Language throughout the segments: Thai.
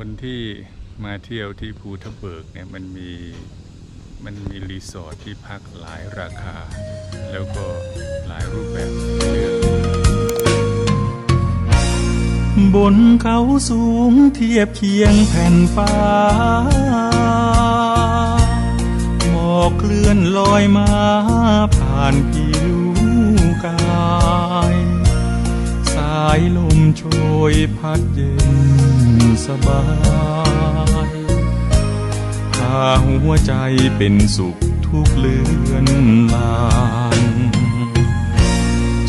คนที่มาเที่ยวที่ภูทับเบิกเนี่ยมันมีมันมีรีสอร์ทที่พักหลายราคา แล้วก็หลายรูปแบบเลือกบนเขาสูงเทียบเคียงแผ่นฟ้า หมอกเคลื่อนลอยมาผ่านผิวกาย สายลม ยพัดเย็นสบายพาหัวใจเป็นสุขทุกเลือนลาง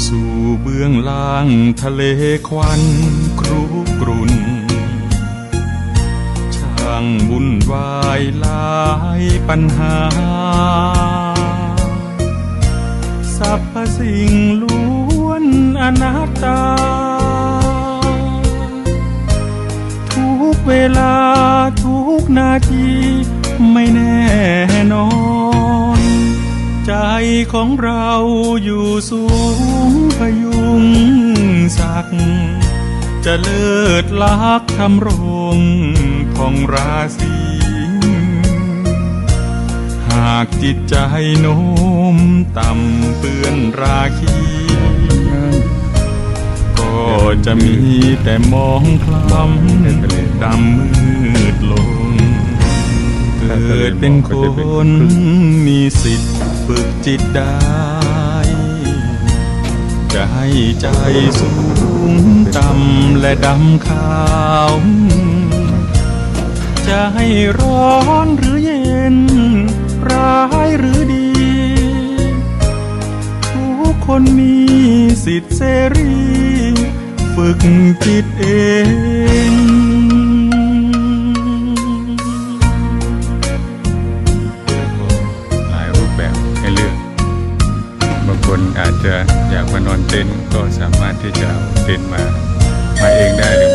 สู่เบื้องล่างทะเลควันครุกรุ่นช่างวุ่นวายหลายปัญหาสรรพสิ่งล้วนอนัตตา นาทีไม่แน่นอน ใจของเราอยู่สูงพยุงสักจะเลิศลักทำรงของราศีหากจิตใจโน้มต่ำเปื้อนราคีก็จะมีแต่มองคล้ำดำมืด ดเป็นคนมีสิทธิ์ฝึกจิตได้ จะให้ใจสูงต่ำและดำขาว จะให้ร้อนหรือเย็น ร้ายหรือดี ทุกคนมีสิทธิ์เสรี ฝึกจิตเอง คนอาจจะอยากมานอนเต็นท์ก็สามารถที่จะเอาเต็นท์มามาเองได้หรือ